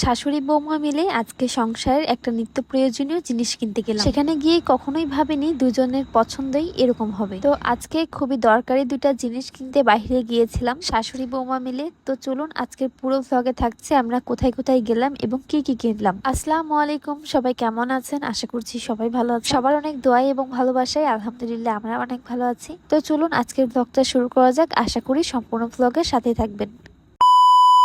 শাশুড়ি বৌমা মিলে আজকে সংসারের একটা নিত্য প্রয়োজনীয় জিনিস কিনতে গেলাম। সেখানে গিয়ে কখনোই ভাবিনি দুজনের পছন্দই এরকম হবে। তো আজকে খুবই দরকারি দুটা জিনিস কিনতে বাইরে গিয়েছিলাম। শাশুড়ি বৌমা মিলে, তো চলুন আজকের পুরো ভ্লগে থাকছে, আমরা কোথায় কোথায় গেলাম এবং কি কি কিনলাম? আসসালামু আলাইকুম, সবাই কেমন আছেন? আশা করছি সবাই ভালো আছে সবার অনেক দোয়াই এবং ভালোবাসায় আলহামদুলিল্লাহ আমরা অনেক ভালো আছি। তো চলুন আজকের ব্লগটা শুরু করা যাক। আশা করি সম্পূর্ণ ব্লগের সাথে থাকবেন।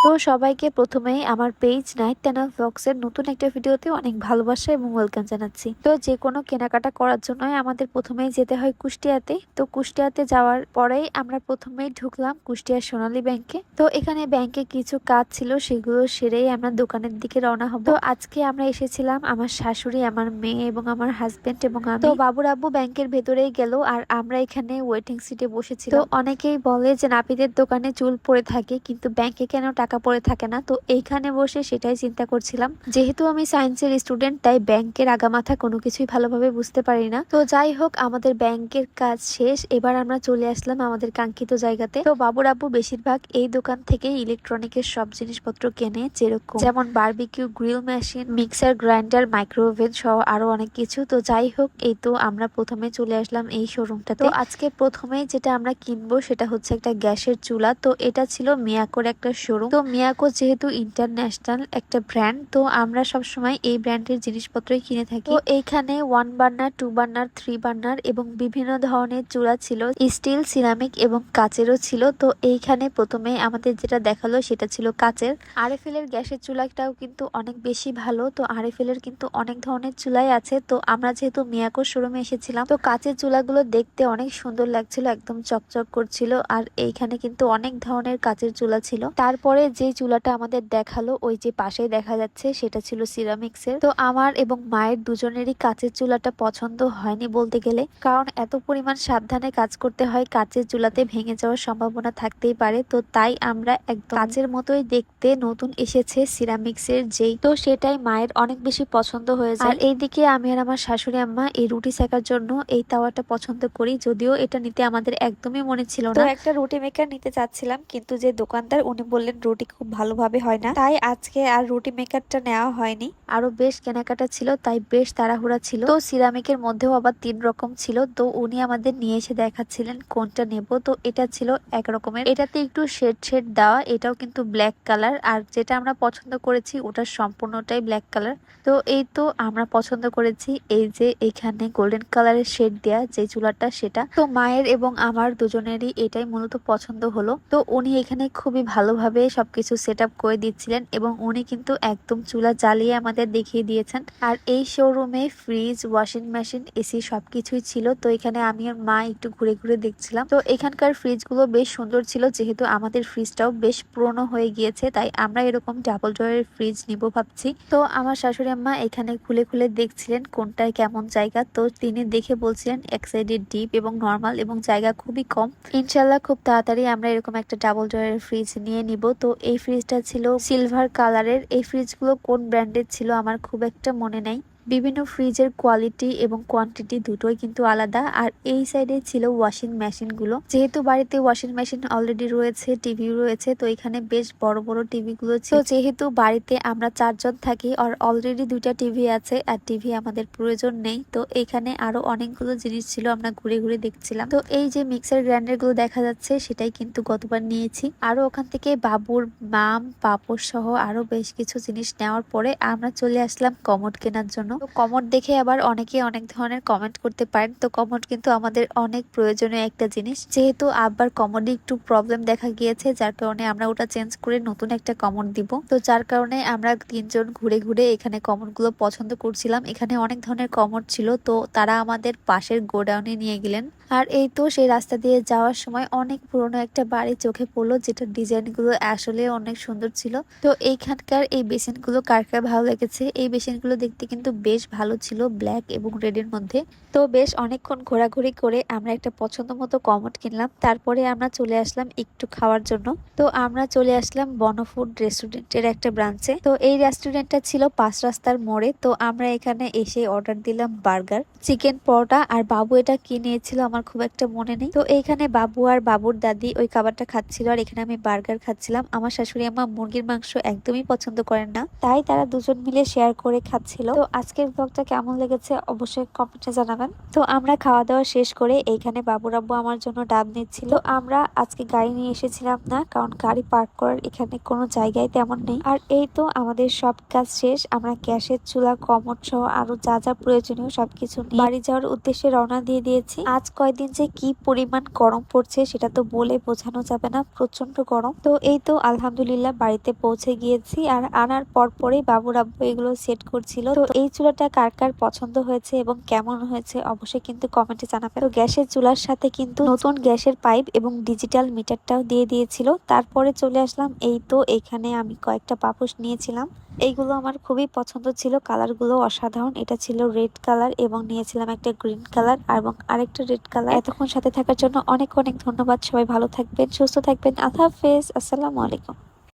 তো সবাইকে প্রথমেই আমার পেজ নাইট টানা ব্লগসের নতুন একটা ভিডিওতে অনেক ভালোবাসা এবং ওয়েলকাম জানাচ্ছি। তো যে কোনো কেনাকাটা করার জন্যই আমাদের প্রথমেই যেতে হয় কুষ্টিয়াতে। তো কুষ্টিয়াতে যাওয়ার পরেই আমরা প্রথমেই ঢুকলাম কুষ্টিয়া সোনালী ব্যাংকে তো এখানে ব্যাংকে কিছু কাজ ছিল, সেগুলো সেরেই আমরা দোকানের দিকে রওনা হব। তো আজকে আমরা এসেছিলাম আমার শাশুড়ি, আমার মেয়ে এবং আমার হাজবেন্ড এবং আমি। তো বাবুর আব্বু ব্যাংকের ভেতরেই গেল আর আমরা এখানে ওয়েটিং সিটে বসেছি তো অনেকেই বলে যে নাপিতের দোকানে চুল পড়ে থাকে, কিন্তু ব্যাংকে কেন টাকা পড়ে থাকে না। তো এইখানে বসে সেটাই চিন্তা করছিলাম। যেহেতু আমি সায়েন্সের স্টুডেন্ট তাই ব্যাংকের আগামাথা কোনো কিছুই ভালোভাবে বুঝতে পারি না। তো যাই হোক, আমাদের ব্যাংকের কাজ শেষ। এবার আমরা চলে আসলাম আমাদের কাঙ্ক্ষিত জায়গাতে। তো বাবুর আব্বু বেশিরভাগ এই দোকান থেকে ইলেকট্রনিকের সব জিনিসপত্র কেনে, যেরকম যেমন barbecue grill machine mixer grinder micro oven সহ আরও অনেক কিছু। তো যাই হোক, এই তো আমরা প্রথমে চলে আসলাম এই শোরুমটাতে তো আজকে প্রথমেই যেটা আমরা কিনবো, সেটা হচ্ছে একটা গ্যাসের চুলা। তো এটা ছিল মিয়াকোর একটা শোরুম তো মিয়াকো যেহেতু ইন্টারন্যাশনাল একটা ব্র্যান্ড তো আমরা সব সময় এই ব্র্যান্ডের জিনিসপত্রই কিনে থাকি। তো এইখানে one burner two burner three burner এবং বিভিন্ন ধরনের চূড়া ছিল। স্টিল সিরামিক এবং কাচেরও ছিল। তো এইখানে প্রথমে আমাদের যেটা দেখাল সেটা ছিল কাচের। আরএফএল এর গ্যাসের চুলাটাও কিন্তু অনেক বেশি ভালো। তো আরএফএল এর কিন্তু অনেক ধরনের চুলাই আছে। তো আমরা যেহেতু মিয়াকো শোরুমে এসেছিলাম, তো কাচের চুলাগুলো দেখতে অনেক সুন্দর লাগছিল, একদম চকচক করছিল। আর এইখানে কিন্তু অনেক ধরনের কাচের চুলা ছিল। তারপরে যে চুলাটা আমাদের দেখাল, ওই যে পাশে দেখা যাচ্ছে, সেটা ছিল সিরামিক্স এর তো আমার এবং মায়ের দুজনেরই কাঁচের চুলাটা পছন্দ হয়নি বলতে গেলে। কারণ এত পরিমাণ সাবধানে কাজ করতে হয়, কাচের চুলাতে ভেঙে যাওয়ার সম্ভাবনা থাকতেই পারে। তো তাই আমরা একদম কাচের মতোই দেখতে নতুন এসেছে সিরামিক্স এর যেই। তো সেটাই মায়ের অনেক বেশি পছন্দ হয়েছে। আর এইদিকে আমি আর আমার শাশুড়ি আম্মা এই রুটি শেখার জন্য এই তাওয়াটা পছন্দ করি, যদিও এটা নিতে আমাদের একদমই মনে ছিল না। একটা রুটি মেকার নিতে চাচ্ছিলাম, কিন্তু যে দোকানদার উনি বললেন, রুটি খুব ভালোভাবে হয় না। তাই আজকে আর রুটি মেকারটা নেওয়া হয়নি। আরও বেশ কেনাকাটা ছিল, তাই বেশ তাড়াহুড়া ছিল। তো সিরামিকের মধ্যেও আবার তিন রকম ছিল। তো উনি আমাদের নিয়ে এসে দেখাচ্ছিলেন কোনটা নেব। তো এটা ছিল এক রকমের। এটাতে একটু শেড শেড দেওয়া, এটাও কিন্তু ব্ল্যাক কালার। আর যেটা আমরা পছন্দ করেছি ওটা সম্পূর্ণটাই ব্ল্যাক কালার। তো এই তো আমরা পছন্দ করেছি, এই যে এখানে গোল্ডেন কালারের শেড দেয়া, যে চুলাটা সেটা। তো মায়ের এবং আমার দুজনেরই এটাই মূলত পছন্দ হলো। তো উনি এখানে খুবই ভালোভাবে সবকিছু সেট করে দিচ্ছিলেন এবং উনি কিন্তু একদম চুলা জ্বালিয়ে আমাদের দেখিয়ে দিয়েছেন। আর এই শোরুমে ফ্রিজ ওয়াশিং মেশিন এসি সবকিছুই ছিল। তো এখানে আমি আর মা একটু ঘুরে ঘুরে দেখছিলাম। তো এখানকার ফ্রিজগুলো বেশ সুন্দর ছিল, যেহেতু আমাদের ফ্রিজটাও বেশ পুরনো হয়ে গিয়েছে, তাই আমরা এরকম ডাবল ডোরের ফ্রিজ নিব ভাবছি। তো আমার শাশুড়ি আম্মা এখানে খুলে খুলে দেখছিলেন কোনটায় কেমন জায়গা। তো তিনি দেখে বলছিলেন এক সাইডে ডিপ এবং নর্মাল এবং জায়গা খুবই কম। ইনশাল্লাহ খুব তাড়াতাড়ি আমরা এরকম একটা ডাবল ডোরের ফ্রিজ নিয়ে নিব। তো এই ফ্রিজটা ছিল সিলভার কালারের এই ফ্রিজগুলো কোন ব্র্যান্ডের ছিল আমার খুব একটা মনে নেই। বিভিন্ন ফ্রিজের কোয়ালিটি এবং কোয়ান্টিটি দুটোই কিন্তু আলাদা। আর এই সাইডে ছিল ওয়াশিং মেশিনগুলো। যেহেতু বাড়িতে ওয়াশিং মেশিন অলরেডি রয়েছে টিভি রয়েছে, তো এখানে বেশ বড় বড় টিভি গুলো ছিল। যেহেতু বাড়িতে আমরা চারজন থাকি, আর অলরেডি দুইটা টিভি আছে, আর টিভি আমাদের প্রয়োজন নেই, তো এখানে আরও অনেকগুলো জিনিস ছিল আমরা ঘুরে ঘুরে দেখছিলাম। তো এই যে মিক্সার গ্রাইন্ডারগুলো দেখা যাচ্ছে, সেটাই কিন্তু গতবার নিয়েছি। আরও ওখান থেকে বাবুর মাম, পাপড় সহ আরও বেশ কিছু জিনিস নেওয়ার পরে আমরা চলে আসলাম কমোড কেনার জন্য। কমোড দেখে আবার অনেকে অনেক ধরনের কমেন্ট করতে পারেন। তো কমোড কিন্তু আমাদের অনেক প্রয়োজনীয় একটা জিনিস। যেহেতু আবার কমোডে একটু প্রবলেম দেখা গিয়েছে, যার কারণে আমরা ওটা চেঞ্জ করে নতুন একটা কমোড দিব। তো যার কারণে আমরা তিনজন ঘুরে ঘুরে এখানে কমোডগুলো পছন্দ করছিলাম। এখানে অনেক ধরনের কমোড ছিল, তো তারা আমাদের পাশের গোডাউনে নিয়ে গেলেন। আর এই তো সেই রাস্তা দিয়ে যাওয়ার সময় অনেক পুরনো একটা বাড়ি চোখে পড়ল যেটা ডিজাইনগুলো আসলে অনেক সুন্দর ছিল। তো এইখানকার এই বেসিনগুলো কার কার ভালো লেগেছে? এই বেসিনগুলো দেখতে কিন্তু বেশ ভালো ছিল ব্ল্যাক এবং রেডের মধ্যে। তো বেশ অনেকক্ষণ ঘোরাঘুরি করে আমরা একটা পছন্দ মতো কমট কিনলাম। তারপরে আমরা চলে আসলাম একটু খাওয়ার জন্য। তো আমরা চলে আসলাম বনফুড রেস্টুরেন্টের একটা ব্রাঞ্চে তো এই রেস্টুরেন্টটা ছিল পাঁচ রাস্তার মোড়ে। তো আমরা এখানে এসে অর্ডার দিলাম বার্গার চিকেন পরোটা আর বাবু এটা কি নিয়েছিল আমার খুব একটা মনে নেই। তো এইখানে বাবু আর বাবুর দাদি ওই খাবারটা খাচ্ছিল আর এখানে আমি বার্গার খাচ্ছিলাম। আমার শাশুড়ি আমা মুরগির মাংস একদমই পছন্দ করেন না। তাই তারা দুজন মিলে শেয়ার করে খাচ্ছিল। তো আজকের ব্লগটা কেমন লেগেছে অবশ্যই কমেন্টে জানাবেন। তো আমরা খাওয়া দাওয়া শেষ করে এইখানে বাবু রাব্বু আমার জন্য ডাব নিচ্ছিল। আমরা আজকে গাড়ি নিয়ে এসেছিলাম না, কারণ গাড়ি পার্ক করার এখানে কোনো জায়গায় তেমন নেই। আর এই তো আমাদের সব কাজ শেষ, আমরা গ্যাসের চুলা কমট সহ আরও যা যা প্রয়োজনীয় সবকিছু বাড়ি যাওয়ার উদ্দেশ্যে রওনা দিয়ে দিয়েছি। আজ কয়দিন যে কি পরিমাণ গরম পড়ছে সেটা তো বলে বোঝানো যাবে না প্রচণ্ড গরম। তো এই তো আলহামদুলিল্লাহ বাড়িতে পৌঁছে গিয়েছি, আর আনার পর পরেই বাবু রাব্বু এগুলো সেট করছিল। তো এই চুলাটা কার কার পছন্দ হয়েছে এবং কেমন হয়েছে অবশ্যই কিন্তু কমেন্টে জানাবেন। তো গ্যাসের চুলার সাথে কিন্তু নতুন গ্যাসের পাইপ এবং ডিজিটাল মিটারটাও দিয়ে দিয়েছিল। তারপরে চলে আসলাম এই তো এখানে আমি কয়েকটা পাপুস নিয়েছিলাম। এইগুলো আমার খুবই পছন্দ ছিল। কালারগুলো অসাধারণ। এটা ছিল রেড কালার এবং নিয়েছিলাম একটা গ্রিন কালার এবং আরেকটা রেড কালার। এতক্ষণ সাথে থাকার জন্য অনেক অনেক ধন্যবাদ। সবাই ভালো থাকবেন, সুস্থ থাকবেন। আল্লাহ হাফেজ। আসসালামু আলাইকুম।